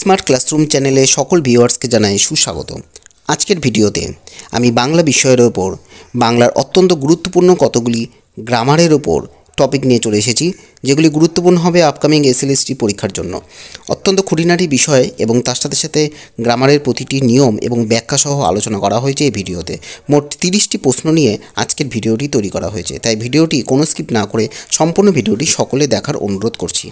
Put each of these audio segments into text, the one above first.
Smart classroom চ্যানেলে সকল ভিউয়ার্সকে জানাই সুস্বাগত। আজকের ভিডিওতে আমি বাংলা বিষয়ের ওপর, বাংলার অত্যন্ত গুরুত্বপূর্ণ কতগুলি গ্রামারের ওপর টপিক নিয়ে চলে এসেছি, যেগুলি গুরুত্বপূর্ণ হবে আপকামিং এসএলএসটি পরীক্ষার জন্য। অত্যন্ত খুঁটিনাটি বিষয় এবং তার সাথে সাথে গ্রামারের প্রতিটি নিয়ম এবং ব্যাখ্যা সহ আলোচনা করা হয়েছে এই ভিডিওতে। মোট তিরিশটি প্রশ্ন নিয়ে আজকের ভিডিওটি তৈরি করা হয়েছে, তাই ভিডিওটি কোনো স্কিপ না করে সম্পূর্ণ ভিডিওটি সকলে দেখার অনুরোধ করছি।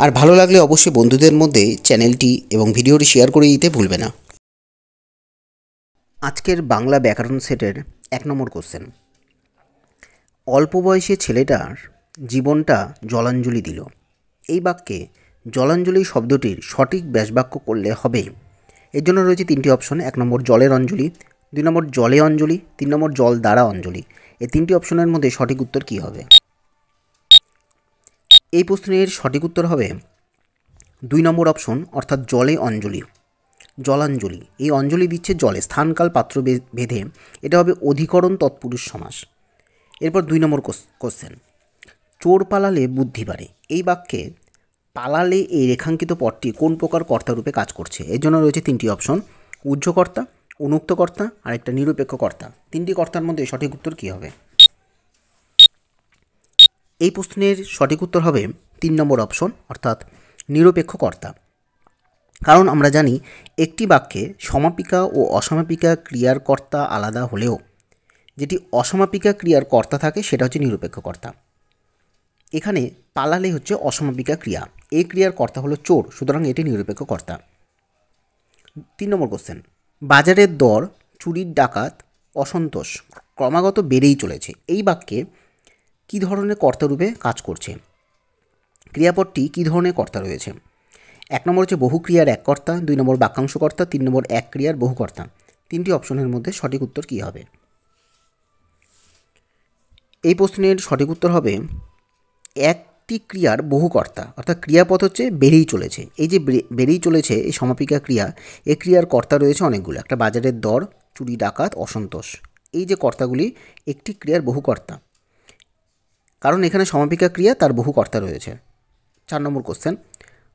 আর ভালো লাগলে অবশ্যই বন্ধুদের মধ্যে চ্যানেলটি এবং ভিডিওটি শেয়ার করে দিতে ভুলবে না। আজকের বাংলা ব্যাকরণ সেটের এক নম্বর কোশ্চেন অল্প বয়সে ছেলেটার জীবনটা জলাঞ্জলি দিল। এই বাক্যে জলাঞ্জলি শব্দটির সঠিক ব্যাসবাক্য করলে হবে। এর জন্য রয়েছে তিনটি অপশন, এক নম্বর জলের অঞ্জলি, দুই নম্বর জলে অঞ্জলি, তিন নম্বর জল দ্বারা অঞ্জলি। এই তিনটি অপশনের মধ্যে সঠিক উত্তর কী হবে? এই প্রশ্নের সঠিক উত্তর হবে দুই নম্বর অপশন, অর্থাৎ জলে অঞ্জলি, জলাঞ্জলি। এই অঞ্জলি দিচ্ছে জলে, স্থানকাল পাত্র ভেদে। এটা হবে অধিকরণ তৎপুরুষ সমাস। এরপর দুই নম্বর কোশ্চেন চোর পালালে বুদ্ধি বাড়ে। এই বাক্যে পালালে এই রেখাঙ্কিত পদটি কোন প্রকার কর্তারূপে কাজ করছে? এর জন্য রয়েছে তিনটি অপশন উজ্জ্বকর্তা অনুক্ত কর্তা আর একটা নিরপেক্ষ কর্তা তিনটি কর্তার মধ্যে সঠিক উত্তর কী হবে? এই প্রশ্নের সঠিক উত্তর হবে তিন নম্বর অপশন, অর্থাৎ নিরপেক্ষ কর্তা। কারণ আমরা জানি একটি বাক্যে সমাপিকা ও অসমাপিকা ক্রিয়ার কর্তা আলাদা হলেও, যেটি অসমাপিকা ক্রিয়ার কর্তা থাকে সেটা হচ্ছে নিরপেক্ষ কর্তা। এখানে পালালে হচ্ছে অসমাপিকা ক্রিয়া। এই ক্রিয়ার কর্তা হলো চোর, সুতরাং এটি নিরপেক্ষ কর্তা। তিন নম্বর কোশ্চেন বাজারের দর, চুরির ডাকাত, অসন্তোষ, ক্রমাগত বেড়েই চলেছে। এই বাক্যে কী ধরনের কর্তারূপে কাজ করছে? ক্রিয়াপদটি কী ধরনের কর্তা রয়েছে? এক নম্বর হচ্ছে বহু ক্রিয়ার এক কর্তা, দুই নম্বর বাক্যাংশ কর্তা, তিন নম্বর এক ক্রিয়ার বহু কর্তা। তিনটি অপশনের মধ্যে সঠিক উত্তর কী হবে? এই প্রশ্নের সঠিক উত্তর হবে, একটি ক্রিয়ার বহু কর্তা, অর্থাৎ ক্রিয়াপদ হচ্ছে বেড়েই চলেছে। এই যে বেড়েই চলেছে এই সমাপিকা ক্রিয়া এই ক্রিয়ার কর্তা রয়েছে অনেকগুলো, একটা বাজারের দর, চুরি, ডাকাত, অসন্তোষ। এই যে কর্তাগুলি, একটি ক্রিয়ার বহু কর্তা। কারণ এখানে সমাপিকা ক্রিয়া তার বহু কর্তা রয়েছে। চার নম্বর কোশ্চেন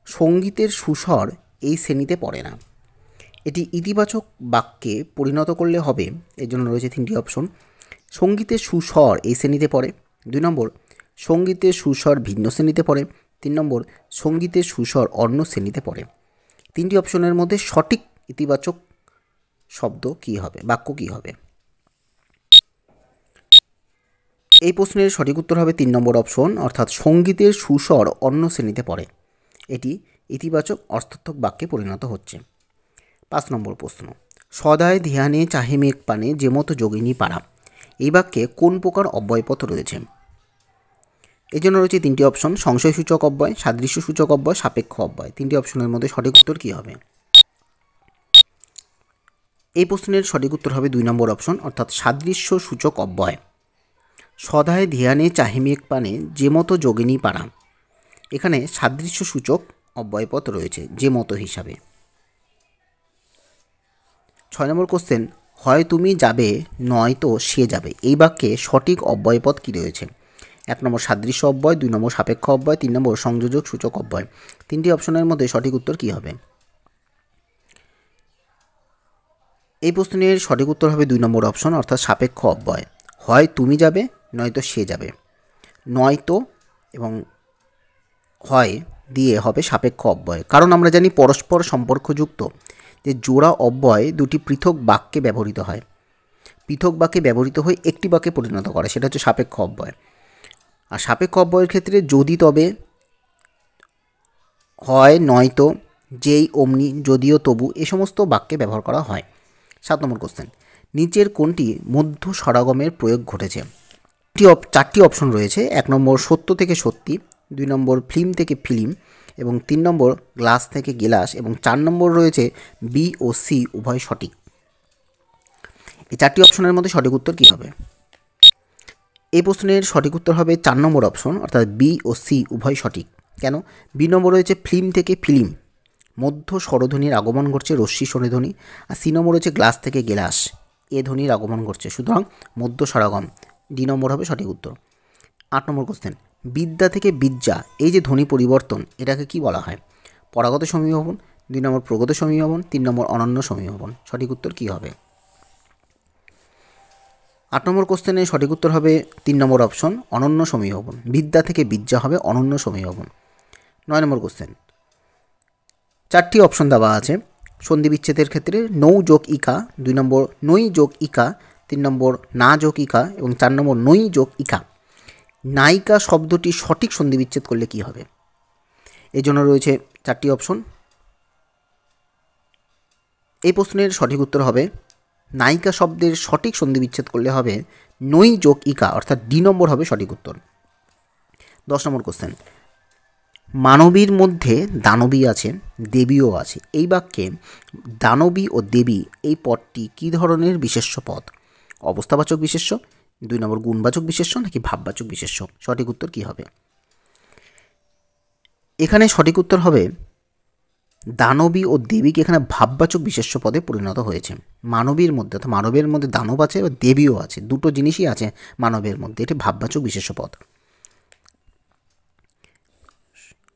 সঙ্গীতের সুস্বর এই শ্রেণীতে পড়ে না। এটি ইতিবাচক বাক্যে পরিণত করলে হবে, এর জন্য রয়েছে তিনটি অপশন সঙ্গীতের সুস্বর এই শ্রেণীতে পড়ে। দুই নম্বর, সঙ্গীতের সুস্বর ভিন্ন শ্রেণীতে পড়ে। তিন নম্বর, সঙ্গীতের সুস্বর অন্য শ্রেণীতে পড়ে। তিনটি অপশনের মধ্যে সঠিক ইতিবাচক শব্দ কী হবে, বাক্য কী হবে? এই প্রশ্নের সঠিক উত্তর হবে তিন নম্বর অপশন, অর্থাৎ সঙ্গীতের সুস্বর অন্য শ্রেণীতে পড়ে। এটি ইতিবাচক অর্থাত্মক বাক্যে পরিণত হচ্ছে। পাঁচ নম্বর প্রশ্ন, সদায় ধ্যানে চাহে মেঘ পানে যে মতো যোগিনী পাড়া। এই বাক্যে কোন প্রকার অব্যয়পথ রয়েছে? এই জন্য রয়েছে তিনটি অপশন, সংশয়সূচক অব্যয় সাদৃশ্য সূচক অব্যয়, সাপেক্ষ অব্যয়। তিনটি অপশনের মধ্যে সঠিক উত্তর কী হবে? এই প্রশ্নের সঠিক উত্তর হবে দুই নম্বর অপশন, অর্থাৎ সাদৃশ্য সূচক অব্যয়। সদায় ধ্যানে চাহিমেক পানে যে মতো যোগিনী পাড়া। এখানে সাদৃশ্য সূচক অব্যয়পথ রয়েছে যে মতো হিসাবে। ছয় নম্বর কোশ্চেন হয় তুমি যাবে, নয় তো সে যাবে। এই বাক্যে সঠিক অব্যয়পদ কী রয়েছে? এক নম্বর সাদৃশ্য অব্যয়, দুই নম্বর সাপেক্ষ অব্যয়, তিন নম্বর সংযোজক সূচক অব্যয়। তিনটি অপশনের মধ্যে সঠিক উত্তর কী হবে? এই প্রশ্নের সঠিক উত্তর হবে দুই নম্বর অপশন, অর্থাৎ সাপেক্ষ অব্যয়। হয় তুমি যাবে নয়তো সে যাবে। নয়তো এবং হয় দিয়ে হবে সাপেক্ষ অব্যয়। কারণ আমরা জানি পরস্পর সম্পর্কযুক্ত যে জোড়া অব্যয় দুটি পৃথক বাক্যে ব্যবহৃত হয়। পৃথক বাক্যে ব্যবহৃত হয়ে একটি বাক্যে পরিণত করে, সেটা হচ্ছে সাপেক্ষ অব্যয়। আর সাপেক্ষ অব্যয়ের ক্ষেত্রে যদি তবে হয় নয়তো, যেই, অমনি, যদিও, তবু এ সমস্ত বাক্যে ব্যবহার করা হয়। সাত নম্বর কোশ্চেন নিচের কোনটি মধ্য সরাগমের প্রয়োগ ঘটেছে? চারটি অপ- চারটি অপশন রয়েছে। এক নম্বর সত্য থেকে সত্যি, দুই নম্বর ফিল্ম থেকে ফিল্ম এবং তিন নম্বর গ্লাস থেকে গেলাস এবং চার নম্বর রয়েছে বি ও সি উভয় সঠিক। এই চারটি অপশনের মধ্যে সঠিক উত্তর কী হবে? এই প্রশ্নের সঠিক উত্তর হবে চার নম্বর অপশন অর্থাৎ বি ও সি উভয় সঠিক। কেন? বি নম্বর রয়েছে ফিল্ম থেকে ফিল্ম মধ্য স্বরধ্বনির আগমন ঘটছে রশ্মি স্বরধ্বনি, আর সি নম্বর রয়েছে গ্লাস থেকে গেলাস এ ধ্বনির আগমন ঘটছে। সুতরাং মধ্য স্বরাগম ডি নম্বর হবে সঠিক উত্তর। আট নম্বর কোশ্চেন বিদ্যা থেকে বিদ্যা, এই যে ধ্বনি পরিবর্তন, এটাকে কি বলা হয়? পরাগত সমীভবন দুই নম্বর প্রগত সমীভবন তিন নম্বর অনন্য সমীভবন সঠিক উত্তর কি হবে? আট নম্বর কোশ্চেনে সঠিক উত্তর হবে তিন নম্বর অপশন অনন্য সমীভবন বিদ্যা থেকে বিদ্যা হবে অনন্য সমীভবন নয় নম্বর কোশ্চেন চারটি অপশন দেওয়া আছে সন্ধি বিচ্ছেদের ক্ষেত্রে নৌ যোগ ইকা, দুই নম্বর নই যোগ ইকা তিন নম্বর না যোগ ইকা এবং চার নম্বর নই যোগ ইকা। নায়িকা শব্দটি সঠিক সন্ধি বিচ্ছেদ করলে কি হবে? এই জন্য রয়েছে চারটি অপশন। এই প্রশ্নের সঠিক উত্তর হবে, নায়িকা শব্দের সঠিক সন্ধি বিচ্ছেদ করলে হবে নই যোগ ইকা, অর্থাৎ ডি নম্বর হবে সঠিক উত্তর। দশ নম্বর কোশ্চেন মানবীর মধ্যে দানবী আছে, দেবীও আছে। এই বাক্যে দানবী ও দেবী এই পদটি কী ধরনের বিশেষ্য পদ? অবস্থাবাচক বিশেষ্য, দুই নম্বর গুণবাচক বিশেষ্য নাকি ভাববাচক বিশেষ্য? সঠিক উত্তর কী হবে? এখানে সঠিক উত্তর হবে, দানবী ও দেবীকে এখানে ভাববাচক বিশেষ্য পদে পরিণত হয়েছে। মানবীর মধ্যে অর্থাৎ মানবের মধ্যে দানব আছে বা দেবীও আছে, দুটো জিনিসই আছে মানবের মধ্যে, এটি ভাববাচক বিশেষ্য পদ।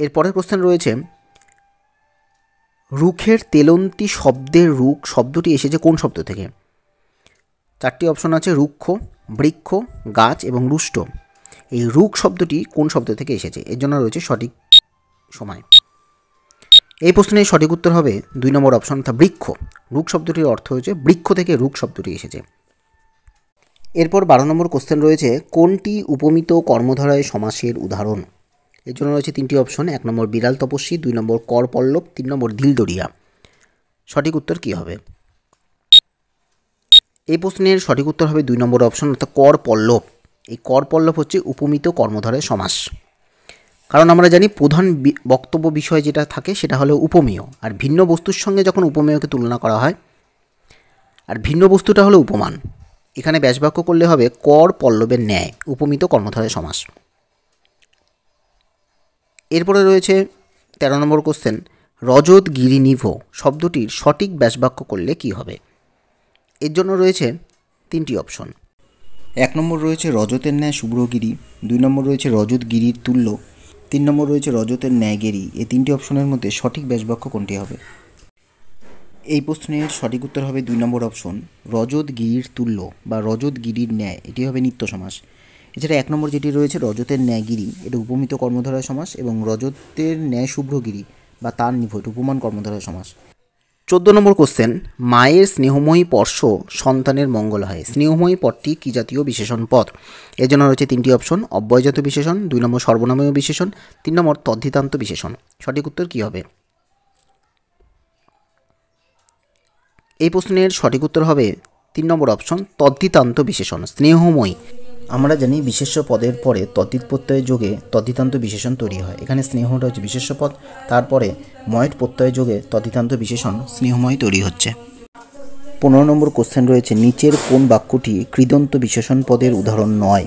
এর পরের কোশ্চেন রয়েছে, রুখের তেলন্তি শব্দের রুখ শব্দটি এসেছে কোন শব্দ থেকে? চারটি অপশন আছে রুক্ষ, বৃক্ষ, গাছ এবং রুষ্ট। এই রুখ শব্দটি কোন শব্দ থেকে এসেছে? এর জন্য রয়েছে সঠিক সময়। এই প্রশ্নের সঠিক উত্তর হবে দুই নম্বর অপশন অর্থাৎ বৃক্ষ। রুক শব্দটির অর্থ হয়েছে বৃক্ষ থেকে রুক শব্দটি এসেছে। এরপর বারো নম্বর কোশ্চেন রয়েছে, কোনটি উপমিত কর্মধারায় সমাসের উদাহরণ? এর জন্য রয়েছে তিনটি অপশন, এক নম্বর বিড়াল তপস্বী, দুই নম্বর কর পল্লব তিন নম্বর দিলদরিয়া। সঠিক উত্তর কী হবে? এই প্রশ্নের সঠিক উত্তর হবে দুই নম্বর অপশন অর্থাৎ কর পল্লব। এই কর পল্লব হচ্ছে উপমিত কর্মধারায় সমাস। কারণ আমরা জানি প্রধান বক্তব্য বিষয় যেটা থাকে সেটা হলো উপমেয়। আর ভিন্ন বস্তুর সঙ্গে যখন উপমেয়কে তুলনা করা হয়, আর ভিন্ন বস্তুটা হলো উপমান। এখানে ব্যাসবাক্য করলে হবে কর পল্লবের ন্যায়, উপমিত কর্মধারায় সমাস। এরপরে রয়েছে তেরো নম্বর কোশ্চেন রজত গিরিনিভ শব্দটির সঠিক ব্যাসবাক্য করলে কি হবে? এর জন্য রয়েছে তিনটি অপশন। এক নম্বর রয়েছে রজতের ন্যায় শুভ্রগিরি দুই নম্বর রয়েছে রজত গিরির তুল্য, তিন নম্বর রয়েছে রজতের ন্যায়গিরি। এই তিনটি অপশনের মধ্যে সঠিক ব্যাসবাক্য কোনটি হবে? এই প্রশ্নের সঠিক উত্তর হবে দুই নম্বর অপশন রজত গিরির তুল্য বা রজত গিরির ন্যায়। এটি হবে নিত্য সমাস। এছাড়া এক নম্বর যেটি রয়েছে রজতের ন্যায়গিরি, এটা উপমিত কর্মধারয় সমাস এবং রজতের ন্যায় শুভ্রগিরি বা তার নিভট উপমান কর্মধারয় সমাস। চোদ্দ নম্বর কোশ্চেন মায়ের স্নেহময়ী স্পর্শ সন্তানের মঙ্গল হয়। স্নেহময়ী পদটি কী জাতীয় বিশেষণ পদ? এর জন্য রয়েছে তিনটি অপশন অব্যয়জাত বিশেষণ, দুই নম্বর সর্বনামীয় বিশেষণ, তিন নম্বর তদ্ধিতান্ত বিশেষণ। সঠিক উত্তর কী হবে? এই প্রশ্নের সঠিক উত্তর হবে তিন নম্বর অপশন তদ্ধিতান্ত বিশেষণ, স্নেহময়ী। আমরা জানি বিশেষ্য পদের পরে তদ্ধিত প্রত্যয় যোগে তদ্ধিতান্ত বিশেষণ তৈরি হয়। এখানে স্নেহটা হচ্ছে বিশেষ্য পদ, তারপরে ময়েট প্রত্যয় যোগে তদ্ধিতান্ত বিশেষণ স্নেহময় তৈরি হচ্ছে। পনেরো নম্বর কোশ্চেন রয়েছে, নিচের কোন বাক্যটি কৃদন্ত বিশেষণ পদের উদাহরণ নয়?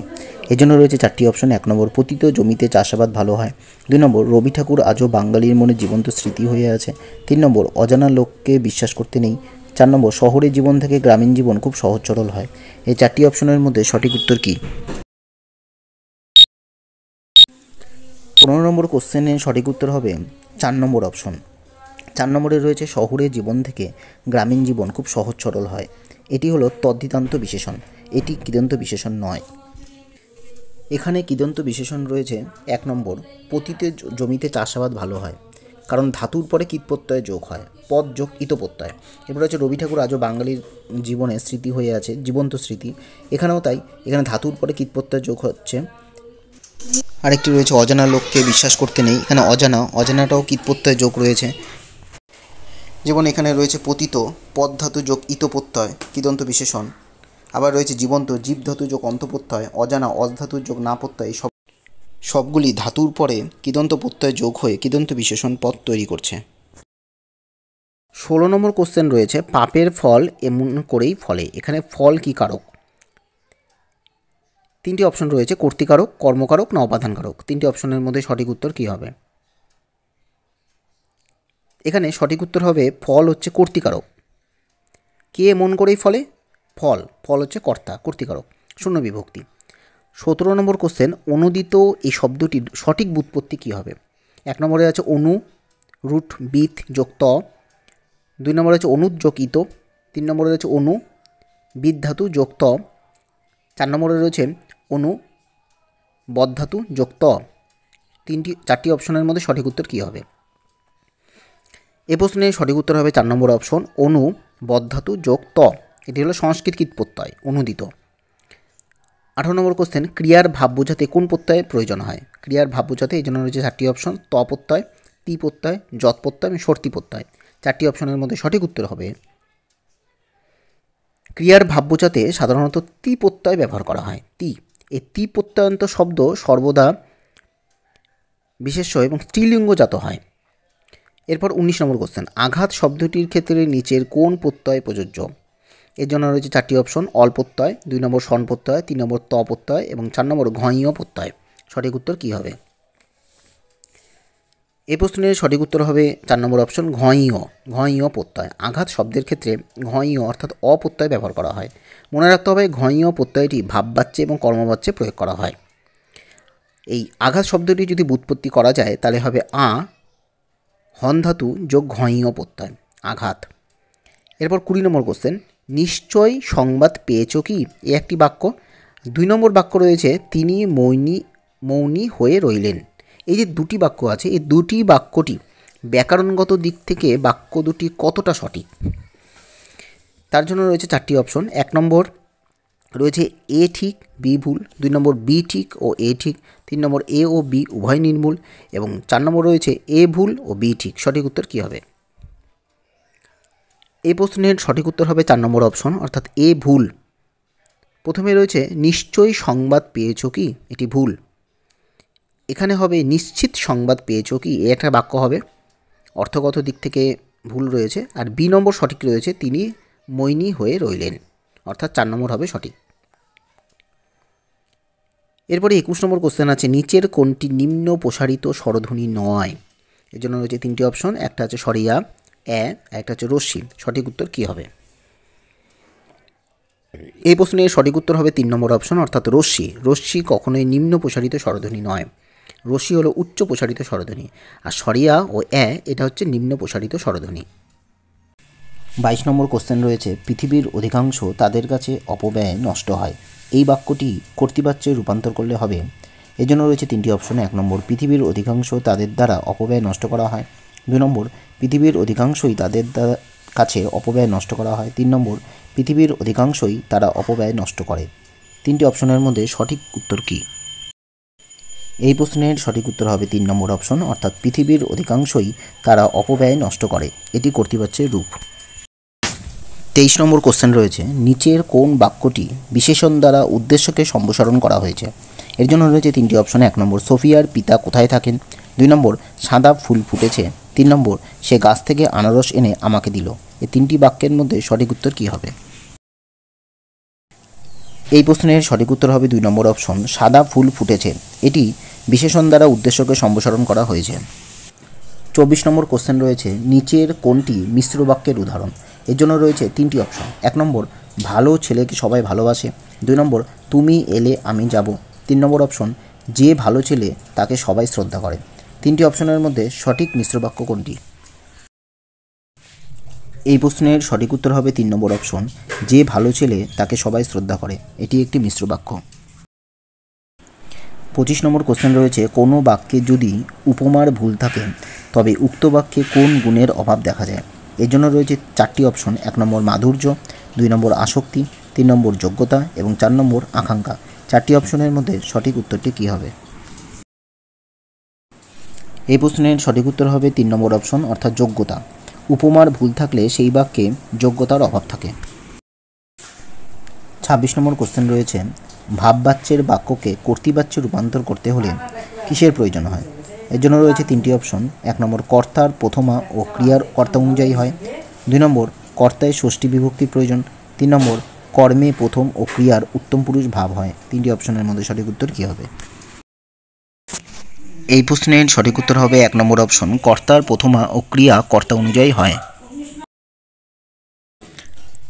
এজন্য রয়েছে চারটি অপশন এক নম্বর, পতিত জমিতে চাষাবাদ ভালো হয়। দুই নম্বর, রবি ঠাকুর আজও বাঙালির মনে জীবন্ত স্মৃতি হয়ে আছে। তিন নম্বর, অজানা লোককে বিশ্বাস করতে নেই। চার নম্বর শহরের জীবন থেকে গ্রামীণ জীবন খুব সহজ সরল হয়। এই চারটি অপশনের মধ্যে সঠিক উত্তর কী? পনেরো নম্বর কোশ্চেনের সঠিক উত্তর হবে চার নম্বর অপশন চার নম্বরে রয়েছে শহরের জীবন থেকে গ্রামীণ জীবন খুব সহজ সরল হয়। এটি হলো তদ্ধিতান্ত বিশেষণ। এটি কৃদন্ত বিশেষণ নয়। এখানে কৃদন্ত বিশেষণ রয়েছে এক নম্বর, পতিতে জমিতে চাষাবাদ ভালো হয়। কারণ ধাতুর পরে কীটপ্রত্যয় যোগ হয়, পদ যোগ ইতপ্রত্যয় এরপর হচ্ছে রবি ঠাকুর, আজও বাঙালির জীবনে স্মৃতি হয়ে আছে, জীবন্ত স্মৃতি। এখানেও তাই, এখানে ধাতুর পরে কীটপ্রত্যয় যোগ হচ্ছে। আরেকটি রয়েছে, অজানা লোককে বিশ্বাস করতে নেই। এখানে অজানা, অজানাটাও কীটপ্রত্যয় যোগ রয়েছে। যেমন এখানে রয়েছে পতিত, পদ ধাতু যোগ ইতপ্রত্যয় কৃদন্ত বিশেষণ। আবার রয়েছে জীবন্ত, জীব ধাতু যোগ অন্তপ্রত্যয় অজানা অধাতু যোগ না প্রত্যয় সব সবগুলি ধাতুর পরে কিদন্ত প্রত্যয় যোগ হয়ে কিদন্ত বিশেষণ পদ তৈরি করছে। ষোলো নম্বর কোশ্চেন রয়েছে, পাপের ফল এমন করেই ফলে। এখানে ফল কি কারক? তিনটি অপশন রয়েছে, কর্তিকারক, কর্মকারক না অপাদানকারক তিনটি অপশনের মধ্যে সঠিক উত্তর কী হবে? এখানে সঠিক উত্তর হবে, ফল হচ্ছে কর্তিকারক। কে মন করেই ফলে? ফল। ফল হচ্ছে কর্তা, কর্তিকারক। শূন্য বিভক্তি। সতেরো নম্বর কোশ্চেন অনুদিত এই শব্দটির সঠিক বুৎপত্তি কী হবে? এক নম্বরে আছে অনু, রুট, বিথ, যোগ ত। দুই নম্বরে আছে অনু যোগ ইত। তিন নম্বরে রয়েছে অনু, বিদ ধাতু, যোগ ত। চার নম্বরে রয়েছে অনু, বদ ধাতু, যোগ ত। তিনটি, চারটি অপশনের মধ্যে সঠিক উত্তর কী হবে? এ প্রশ্নের সঠিক উত্তর হবে চার নম্বর অপশন অনু বদ্ধাতু যোগ ত। এটি হলো সংস্কৃত কীট প্রত্যয়, অনুদিত। আঠারো নম্বর কোশ্চেন ক্রিয়ার ভাব বোঝাতে কোন প্রত্যয়ের প্রয়োজন হয়? ক্রিয়ার ভাব বোঝাতে এই জন্য রয়েছে চারটি অপশন ত প্রত্যয়, তি প্রত্যয়, যত প্রত্যয় এবং সর্তি প্রত্যয়। চারটি অপশনের মধ্যে সঠিক উত্তর হবে। ক্রিয়ার ভাব বোঝাতে সাধারণত তি প্রত্যয় ব্যবহার করা হয়। তি। এই তি প্রত্যয়ন্ত শব্দ সর্বদা বিশেষ্য এবং স্ত্রীলিঙ্গজাত হয়। এরপর উনিশ নম্বর কোশ্চেন আঘাত শব্দটির ক্ষেত্রে নিচের কোন প্রত্যয় প্রযোজ্য? এর জন্য রয়েছে চারটি অপশন, অল প্রত্যয়, দুই নম্বর সন প্রত্যয়, তিন নম্বর ত প্রত্যয় এবং চার নম্বর ঘয়ীয় প্রত্যয়। সঠিক উত্তর কী হবে? এই প্রশ্নের সঠিক উত্তর হবে চার নম্বর অপশন ঘয়ীয় ঘয়ীয় প্রত্যয়। আঘাত শব্দের ক্ষেত্রে ঘয়ীয় অর্থাৎ অপ্রত্যয় ব্যবহার করা হয়। মনে রাখতে হবে ঘয়ীয় প্রত্যয়টি ভাববাচ্যে এবং কর্মবাচ্যে প্রয়োগ করা হয়। এই আঘাত শব্দটি যদি বুৎপত্তি করা যায়, তাহলে হবে আ, হন ধাতু যোগ ঘয়ীয় প্রত্যয়, আঘাত। এরপর কুড়ি নম্বর কোশ্চেন নিশ্চয় সংবাদ পেয়েছ কি? এ একটি বাক্য। দুই নম্বর বাক্য রয়েছে, তিনি মৌনী মৌনী হয়ে রইলেন। এই যে দুটি বাক্য আছে, এই দুটি বাক্যটি ব্যাকরণগত দিক থেকে বাক্য দুটি কতটা সঠিক? তার জন্য রয়েছে চারটি অপশন। এক নম্বর রয়েছে, এ ঠিক, বি ভুল। দুই নম্বর, বি ঠিক ও এ ঠিক। তিন নম্বর, এ ও বি উভয় নির্মূল। এবং চার নম্বর রয়েছে, এ ভুল ও বি ঠিক। সঠিক উত্তর কী হবে? এই প্রশ্নের সঠিক উত্তর হবে চার নম্বর অপশন অর্থাৎ এ ভুল। প্রথমে রয়েছে, নিশ্চয়ই সংবাদ পেয়েছ কি? এটি ভুল। এখানে হবে, নিশ্চিত সংবাদ পেয়েছ কি? এ একটা বাক্য হবে। অর্থগত দিক থেকে ভুল রয়েছে। আর বি নম্বর সঠিক রয়েছে, তিনি মৈনী হয়ে রইলেন। অর্থাৎ চার নম্বর হবে সঠিক। এরপরে একুশ নম্বর কোশ্চেন আছে, নিচের কোনটি নিম্ন প্রসারিত স্বরধ্বনি নয়? এর জন্য রয়েছে তিনটি অপশন একটা আছে সরিয়া এ একটা হচ্ছে রশ্মি সঠিক উত্তর কী হবে? এই প্রশ্নের সঠিক উত্তর হবে তিন নম্বর অপশন অর্থাৎ রশ্মি। রশ্মি কখনোই নিম্ন প্রসারিত স্বরধ্বনি নয়। রশ্মি হলো উচ্চ প্রসারিত স্বরধ্বনি। আর সরিয়া ও এ, এটা হচ্ছে নিম্ন প্রসারিত স্বরধ্বনি। বাইশ নম্বর কোশ্চেন রয়েছে, পৃথিবীর অধিকাংশ তাদের কাছে অপব্যয় নষ্ট হয়। এই বাক্যটি কর্তৃবাচ্যে রূপান্তর করলে হবে। এজন্য রয়েছে তিনটি অপশন এক নম্বর, পৃথিবীর অধিকাংশ তাদের দ্বারা অপব্যয় নষ্ট করা হয়। দুই নম্বর, পৃথিবীর অধিকাংশই তাদের কাছে অপব্যয় নষ্ট করা হয়। তিন নম্বর, পৃথিবীর অধিকাংশই তারা অপব্যয় নষ্ট করে। তিনটি অপশনের মধ্যে সঠিক উত্তর কী? এই প্রশ্নের সঠিক উত্তর হবে তিন নম্বর অপশন, অর্থাৎ পৃথিবীর অধিকাংশই তারা অপব্যয় নষ্ট করে। এটি কর্তৃপক্ষের রূপ। তেইশ নম্বর কোশ্চেন রয়েছে, নিচের কোন বাক্যটি বিশেষণ দ্বারা উদ্দেশ্যকে সম্প্রসারণ করা হয়েছে? এর জন্য রয়েছে তিনটি অপশন, এক নম্বর, সোফিয়ার পিতা কোথায় থাকেন? দুই নম্বর, সাদা ফুল ফুটেছে। তিন নম্বর, সে গাছ থেকে আনারস এনে আমাকে দিল। এই তিনটি বাক্যের মধ্যে সঠিক উত্তর কী হবে? এই প্রশ্নের সঠিক উত্তর হবে দুই নম্বর অপশন, সাদা ফুল ফুটেছে। এটি বিশেষণ দ্বারা উদ্দেশ্যকে সম্প্রসারণ করা হয়েছে। চব্বিশ নম্বর কোশ্চেন রয়েছে, নিচের কোনটি মিশ্র বাক্যের উদাহরণ? এর জন্য রয়েছে তিনটি অপশন। এক নম্বর, ভালো ছেলেকে সবাই ভালোবাসে। দুই নম্বর, তুমি এলে আমি যাব। তিন নম্বর অপশন, যে ভালো ছেলে তাকে সবাই শ্রদ্ধা করে। তিনটি অপশনের মধ্যে সঠিক মিশ্র বাক্য কোনটি? এই প্রশ্নের সঠিক উত্তর হবে তিন নম্বর অপশন, যে ভালো ছেলে তাকে সবাই শ্রদ্ধা করে। এটি একটি মিশ্র বাক্য। পঁচিশ নম্বর কোশ্চেন রয়েছে, কোনো বাক্যে যদি উপমার ভুল থাকে, তবে উক্ত বাক্যে কোন গুণের অভাব দেখা যায়? এর জন্য রয়েছে চারটি অপশন, এক নম্বর মাধুর্য, দুই নম্বর আসক্তি, তিন নম্বর যোগ্যতা এবং চার নম্বর আকাঙ্ক্ষা। চারটি অপশনের মধ্যে সঠিক উত্তরটি কী হবে? এই প্রশ্নের সঠিক উত্তর হবে তিন নম্বর অপশন অর্থাৎ যোগ্যতা। উপমার ভুল থাকলে সেই বাক্যে যোগ্যতার অভাব থাকে। ছাব্বিশ নম্বর কোশ্চেন রয়েছে, ভাববাচ্যের বাক্যকে কর্তৃবাচ্যে রূপান্তর করতে হলে কিসের প্রয়োজন হয়? এর জন্য রয়েছে তিনটি অপশন এক নম্বর কর্তার প্রথমা ও ক্রিয়ার কর্তা অনুযায়ী হয়। দুই নম্বর, কর্তায় ষষ্ঠী বিভক্তির প্রয়োজন। তিন নম্বর, কর্মে প্রথম ও ক্রিয়ার উত্তম পুরুষ ভাব হয়। তিনটি অপশনের মধ্যে সঠিক উত্তর কী হবে? এই প্রশ্নের সঠিক উত্তর হবে এক নম্বর অপশন কর্তার প্রথমা ও ক্রিয়া কর্তা অনুযায়ী হয়।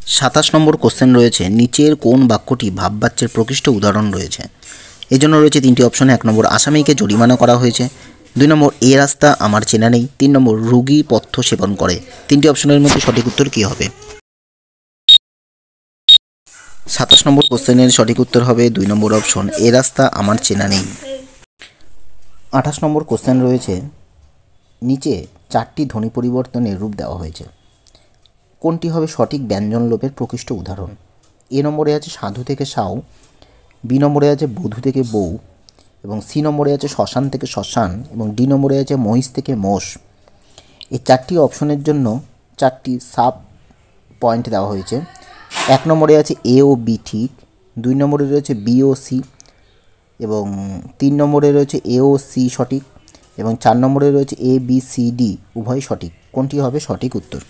সাতাশ নম্বর কোশ্চেন রয়েছে, নিচের কোন বাক্যটি ভাববাচ্যের প্রকৃষ্ট উদাহরণ রয়েছে? এজন্য রয়েছে তিনটি অপশন এক নম্বর আসামিকে জরিমানা করা হয়েছে, দুই নম্বর এ রাস্তা আমার চেনা নেই, তিন নম্বর রুগী পথ্য সেবন করে। তিনটি অপশনের মধ্যে সঠিক উত্তর কী হবে? সাতাশ নম্বর কোশ্চেনের সঠিক উত্তর হবে, দুই নম্বর অপশন এ রাস্তা আমার চেনা নেই। আঠাশ নম্বর কোশ্চেন রয়েছে, নিচে চারটি ধ্বনি পরিবর্তনের রূপ দেওয়া হয়েছে। কোনটি হবে সঠিক ব্যঞ্জন লোপের প্রকৃষ্ট উদাহরণ? এ নম্বরে আছে সাধু থেকে সাউ, বি নম্বরে আছে বধূ থেকে বউ, এবং সি নম্বরে আছে শ্মশান থেকে শ্মশান, এবং ডি নম্বরে আছে মহিষ থেকে মোষ। এই চারটি অপশনের জন্য চারটি সাব পয়েন্ট দেওয়া হয়েছে। এক নম্বরে আছে এ ও বি ঠিক, দুই নম্বরে রয়েছে বি ও সি এবং তিন নম্বরে রয়েছে এ ও সি সঠিক এবং চার নম্বরে রয়েছে এ বি সি ডি উভয় সঠিক। কোনটি হবে সঠিক উত্তর?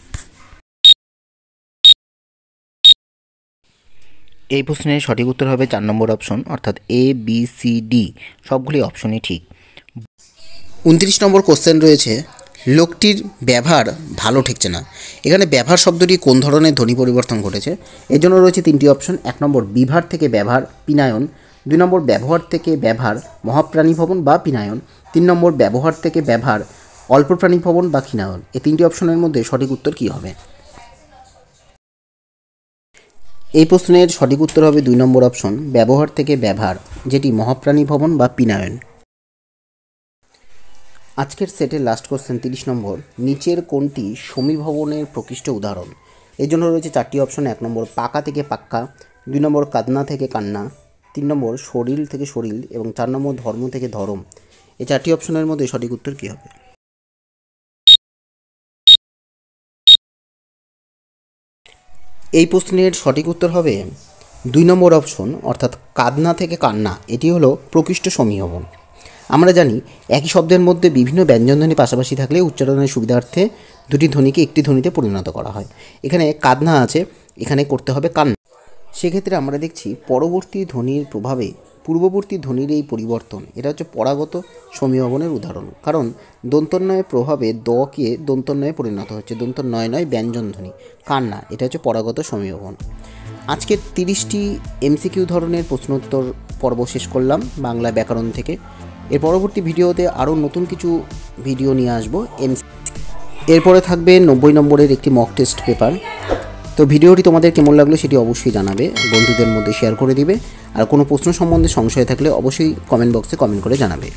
এই প্রশ্নের সঠিক উত্তর হবে চার নম্বর অপশন, অর্থাৎ এ বি সি ডি সবগুলি অপশনই ঠিক। উনত্রিশ নম্বর কোশ্চেন রয়েছে, লোকটির ব্যবহার ভালো ঠেকছে না। এখানে ব্যবহার শব্দটি কোন ধরনের ধ্বনি পরিবর্তন ঘটেছে? এর জন্য রয়েছে তিনটি অপশন, এক নম্বর বিভার থেকে ব্যবহার, পিনায়ন দুই নম্বর ব্যবহার থেকে ব্যবহার মহাপ্রাণী ভবন বা পিনায়ন, তিন নম্বর ব্যবহার থেকে ব্যবহার অল্প প্রাণী ভবন বা ক্ষীণায়ন। এই তিনটি অপশনের মধ্যে সঠিক উত্তর কী হবে? এই প্রশ্নের সঠিক উত্তর হবে দুই নম্বর অপশন, ব্যবহার থেকে ব্যবহার, যেটি মহাপ্রাণী ভবন বা পিনায়ন। আজকের সেটের লাস্ট কোশ্চেন তিরিশ নম্বর, নিচের কোনটি সমীভবনের প্রকৃষ্ট উদাহরণ? এই জন্য রয়েছে চারটি অপশন, এক নম্বর পাকা থেকে পাক্কা, দুই নম্বর কাদনা থেকে কান্না তিন নম্বর শরীর থেকে শরীর এবং চার নম্বর ধর্ম থেকে ধর্ম। এই চারটি অপশনের মধ্যে সঠিক উত্তর কী হবে? এই প্রশ্নের সঠিক উত্তর হবে দুই নম্বর অপশন, অর্থাৎ কাদনা থেকে কান্না। এটি হলো প্রকৃষ্ট সমীহবন আমরা জানি একই শব্দের মধ্যে বিভিন্ন ব্যঞ্জনধ্বনি পাশাপাশি থাকলে উচ্চারণের সুবিধার্থে দুটি ধ্বনিকে একটি ধ্বনিতে পরিণত করা হয়। এখানে কাদনা আছে, এখানে করতে হবে কান্না। সেক্ষেত্রে আমরা দেখছি পরবর্তী ধ্বনির প্রভাবে পূর্ববর্তী ধ্বনির এই পরিবর্তন, এটা হচ্ছে পরাগত সমীহবনের উদাহরণ। কারণ দন্তন্বয়ের প্রভাবে দকে দন্তন্বয়ে পরিণত হচ্ছে, দন্তন্বয় নয়, ব্যঞ্জন ধ্বনি, কান্না, এটা হচ্ছে পরাগত সমীহবন আজকের তিরিশটি এমসিকিউ ধরনের প্রশ্নোত্তর পর্ব শেষ করলাম বাংলা ব্যাকরণ থেকে। এর পরবর্তী ভিডিওতে আরও নতুন কিছু ভিডিও নিয়ে আসব এম এরপরে থাকবে নব্বই নম্বরের একটি মক টেস্ট পেপার তো ভিডিওটি তোমাদের কেমন লাগল সেটি অবশ্যই জানাবে, বন্ধুদের মধ্যে শেয়ার করে দিবে, আর কোনো প্রশ্ন সম্বন্ধে সংশয় থাকলে অবশ্যই কমেন্ট বক্সে কমেন্ট করে জানাবে।